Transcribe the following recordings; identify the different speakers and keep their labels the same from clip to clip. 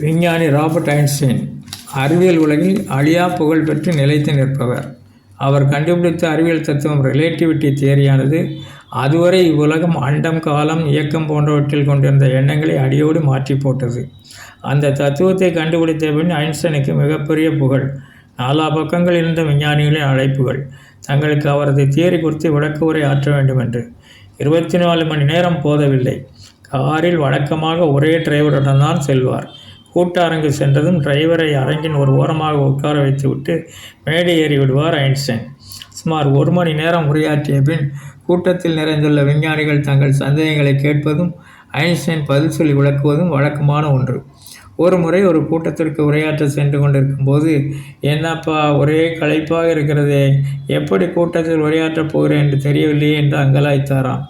Speaker 1: விஞ்ஞானி Robert Einstein அறிவியல் உலகில் அழியா புகழ் பெற்று நிலைத்து நிற்பவர். அவர் கண்டுபிடித்த அறிவியல் தத்துவம் ரிலேட்டிவிட்டி தேரியானது அதுவரை இவ்வுலகம் அண்டம் காலம் இயக்கம் போன்றவற்றில் கொண்டிருந்த எண்ணங்களை அடியோடு மாற்றி போட்டது. அந்த தத்துவத்தை கண்டுபிடித்த பின் ஐன்ஸ்டைனுக்கு மிகப்பெரிய புகழ் நாலா பக்கங்கள் இருந்த விஞ்ஞானிகளின் அழைப்புகள் தங்களுக்கு அவரது தியரி குறித்து விளக்க உரை ஆற்ற வேண்டும் என்று இருபத்தி நாலு மணி நேரம் போதவில்லை. காரில் வழக்கமாக ஒரே டிரைவருடன் தான் செல்வார். கூட்டரங்கு சென்றதும் டிரைவரை அரங்கின் ஒரு ஓரமாக உட்கார வைத்துவிட்டு மேடை ஏறி விடுவார் ஐன்ஸ்டைன். சுமார் ஒரு மணி நேரம் உரையாற்றிய பின் கூட்டத்தில் நிறைந்துள்ள விஞ்ஞானிகள் தங்கள் சந்தேகங்களை கேட்பதும் ஐன்ஸ்டைன் பதில் சொல்லி விளக்குவதும் வழக்கமான ஒன்று. ஒரு முறை ஒரு கூட்டத்திற்கு உரையாற்ற சென்று கொண்டிருக்கும் போது என்னப்பா ஒரே களைப்பாக இருக்கிறதே. எப்படி கூட்டத்தில் உரையாற்றப் போகிறேன் என்று தெரியவில்லையே என்று அங்கலாய்த்தாராம்.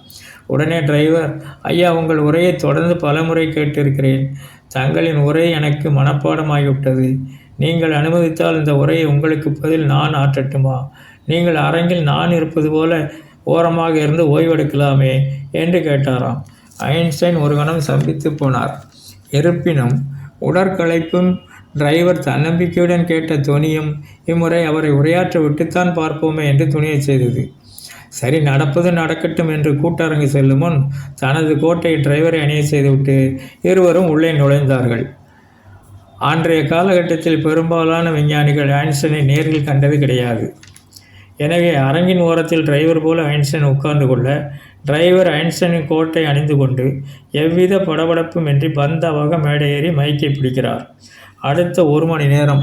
Speaker 1: உடனே டிரைவர் ஐயா உங்கள் உரையை தொடர்ந்து பலமுறை கேட்டிருக்கிறேன். தங்களின் உரை எனக்கு மனப்பாடமாகிவிட்டது. நீங்கள் அனுமதித்தால் இந்த உரையை உங்களுக்கு பதில் நான் ஆற்றட்டுமா? நீங்கள் அரங்கில் நான் இருப்பது போல ஓரமாக இருந்து ஓய்வெடுக்கலாமே? என்று கேட்டாராம். ஐன்ஸ்டைன் ஒரு கணம் சம்பித்து போனார். இருப்பினும் உடற்களைப்பும் டிரைவர் தன்னம்பிக்கையுடன் கேட்ட துணியும் இம்முறை அவரை உரையாற்ற விட்டுத்தான் பார்ப்போமே என்று துணியை செய்தது. சரி நடப்பது நடக்கட்டும் என்று கூட்டரங்கு செல்லும் முன் தனது கோட்டை டிரைவரை அணிய செய்துவிட்டு இருவரும் உள்ளே நுழைந்தார்கள். அன்றைய காலகட்டத்தில் பெரும்பாலான விஞ்ஞானிகள் ஐன்ஸ்டைனை நேரில் கண்டது கிடையாது. எனவே அரங்கின் ஓரத்தில் டிரைவர் போல ஐன்ஸ்டைன் உட்கார்ந்து கொள்ள டிரைவர் ஐன்ஸ்டைனின் கோட்டை அணிந்து கொண்டு எவ்வித படபடப்புமின்றி பந்தாவாக மேடையேறி மைக்கை பிடிக்கிறார். அடுத்த ஒரு மணி நேரம்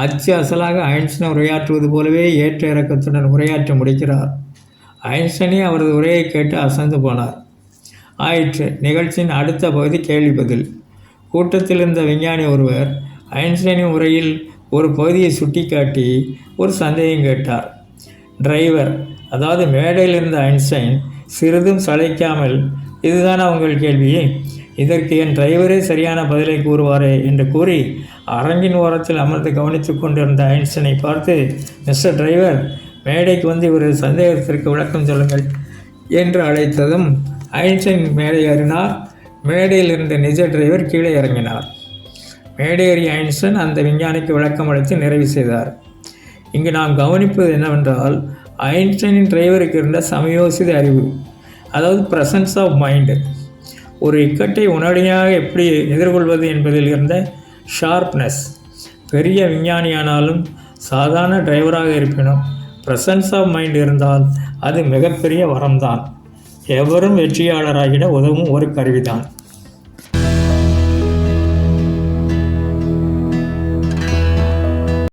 Speaker 1: அச்சு அசலாக ஐன்ஸ்டன் உரையாற்றுவது போலவே ஏற்ற இறக்கத்துடன் உரையாற்ற முடிக்கிறார். ஐன்ஸ்டனே அவரது உரையை கேட்டு அசந்து போனார். ஆயிற்று. நிகழ்ச்சியின் அடுத்த பகுதி கேள்வி பதில். கூட்டத்தில் இருந்த விஞ்ஞானி ஒருவர் ஐன்ஸ்டைனின் உரையில் ஒரு பகுதியை சுட்டிக்காட்டி ஒரு சந்தேகம் கேட்டார். டிரைவர் அதாவது மேடையில் இருந்த ஐன்ஸ்டைன் சிறிதும் சளைக்காமல் இதுதானா உங்கள் கேள்வி? இதற்கு என் டிரைவரே சரியான பதிலை கூறுவாரே என்று கூறி அரங்கின் ஓரத்தில் அமர்ந்து கவனித்துக் கொண்டிருந்த ஐன்ஸ்டனை பார்த்து மிஸ்டர் டிரைவர் மேடைக்கு வந்து இவரது சந்தேகத்திற்கு விளக்கம் சொல்லுங்கள் என்று அழைத்ததும் ஐன்ஸ்டைன் மேடை ஏறினார். மேடையில் இருந்த நிஜ டிரைவர் கீழே இறங்கினார். மேடேறி ஐன்ஸ்டன் அந்த விஞ்ஞானிக்கு விளக்கம் அளித்து நிறைவு செய்தார். இங்கு நாம் கவனிப்பது என்னவென்றால் ஐன்ஸ்டைனின் டிரைவருக்கு இருந்த சமயோசித அறிவு அதாவது ப்ரசன்ஸ் ஆஃப் மைண்டு ஒரு இக்கட்டை உடனடியாக எப்படி எதிர்கொள்வது என்பதில் இருந்த ஷார்ப்னஸ் பெரிய விஞ்ஞானியானாலும் சாதாரண டிரைவராக இருப்பினும் ப்ரெசன்ஸ் ஆஃப் மைண்ட் இருந்தால் அது மிகப்பெரிய வரம்தான் எவரும் வெற்றியாளராகிட உதவும் ஒரு கருவிதான்.